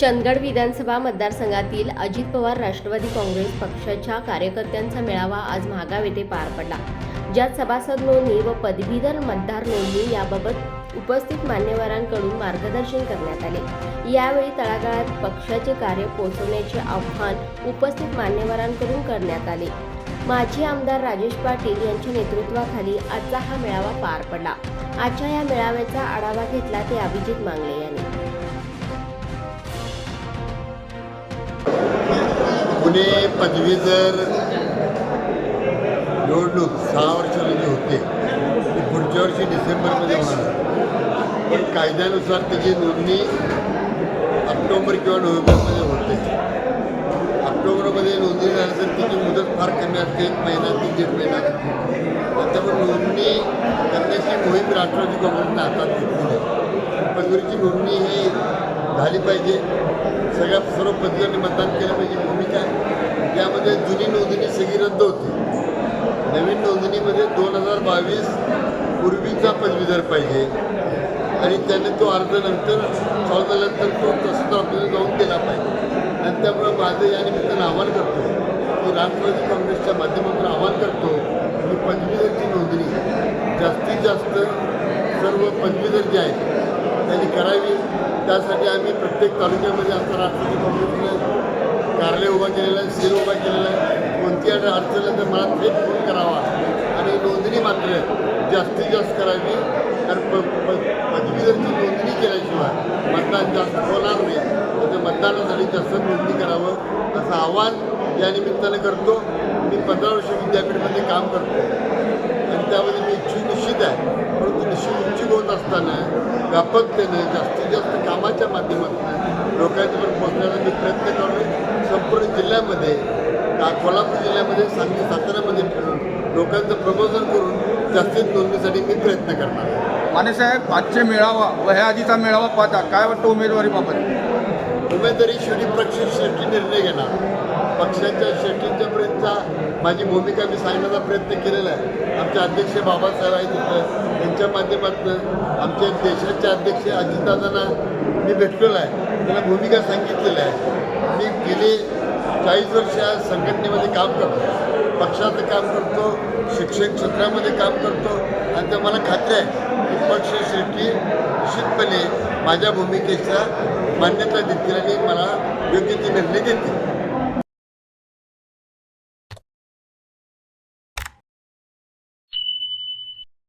चंदगड विधानसभा मतदारसंघातील अजित पवार राष्ट्रवादी काँग्रेस पक्षाच्या कार्यकर्त्यांचा मेळावा आज महागाव येथे पार पडला. ज्यात सभासद नोंदणी व पदवीधर मतदार नोंदणी याबाबत उपस्थित मान्यवरांकडून मार्गदर्शन करण्यात आले. यावेळी तळागाळात पक्षाचे कार्य पोहोचवण्याचे आव्हान उपस्थित मान्यवरांकडून करण्यात आले. माजी आमदार राजेश पाटील यांच्या नेतृत्वाखाली आजचा हा मेळावा पार पडला. आजच्या या मेळाव्याचा आढावा घेतला ते अभिजित मांगले यांनी. पुणे पदवीधर निवडणूक सहा वर्षाला जी होते ती पुढच्या वर्षी डिसेंबरमध्ये होणार पण कायद्यानुसार त्याची नोंदणी ऑक्टोबर किंवा नोव्हेंबरमध्ये होते. ऑक्टोबरमध्ये नोंदणी झाल्यानंतर त्याची मुदत फार कमी असते एक महिना तीन दीड महिना असते नोंदणी करण्याची मोहीम राष्ट्रवादी काँग्रेसने हातात घेतली आहे. पदवीची नोंदणी ही झाली पाहिजे. सगळ्या सर्व पद्धतीने मतदान केलं पाहिजे. भूमिका आहे त्यामध्ये जुनी नोंदणी सगळी रद्द होती. नवीन नोंदणीमध्ये दोन हजार बावीस पूर्वीचा पदवीधर पाहिजे. आणि त्याने तो अर्ज नंतर सॉल्व झाल्यानंतर तो तसं आपल्याला जाऊन केला पाहिजे. आणि त्यामुळं माझं या निमित्तानं आव्हान करतो मी राष्ट्रवादी काँग्रेसच्या माध्यमातून आवाहन करतो की पदवीधरची नोंदणी जास्तीत जास्त सर्व पदवीधर जे आहेत त्यांनी करावी. त्यासाठी आम्ही प्रत्येक तालुक्यामध्ये आता राष्ट्रवादी काँग्रेसनं कार्यालय उभा केलेलं आहे सेल उभा केलेला आहे. कोणती अडचण तर मला थेट फोन करावा. आणि नोंदणी मात्र जास्तीत जास्त करावी. कारण प प पदवीधरची नोंदणी केल्याशिवाय मतदान जास्त होणार नाही. तर मतदानासाठी जास्त नोंदणी करावं असं आव्हान या निमित्तानं करतो. मी पंधरा वर्ष विद्यापीठमध्ये काम करतो. आणि त्यामध्ये मी इच्छुक निश्चित आहे. परंतु निश्चित इच्छुक होत असताना व्यापकतेनं जास्तीत जास्त कामाच्या माध्यमातून लोकांच्यापर्यंत पोहोचण्याचा मी प्रयत्न करून संपूर्ण जिल्ह्यामध्ये का कोल्हापूर जिल्ह्यामध्ये सांगली साताऱ्यामध्ये फिरून लोकांचं प्रबोधन करून जास्तीत नोंदणीसाठी मी प्रयत्न करणार माने साहेब आजचे मेळावा व ह्या आधीचा मेळावा पाहता. काय वाटतं उमेदवारीबाबत? उमेदवारी शेवटी पक्ष शेवटी निर्णय घेणार. पक्षाच्या श्रेष्ठींच्यापर्यंतचा माझी भूमिका मी सांगण्याचा प्रयत्न केलेला आहे. आमचे अध्यक्ष बाबासाहेब आहेत तिथं त्यांच्या माध्यमातून आमच्या देशाचे अध्यक्ष अजितदादांना मी भेटलेलो आहे. त्यांना भूमिका सांगितलेली आहे. मी गेले चाळीस वर्ष या संघटनेमध्ये काम करतो. पक्षाचं काम करतो. शिक्षण क्षेत्रामध्ये काम करतो. आणि तर मला खात्री आहे. पक्ष श्रेष्ठी निश्चितपणे माझ्या भूमिकेचा मान्यता देतील आणि मला योग्य ती निर्णय देतील.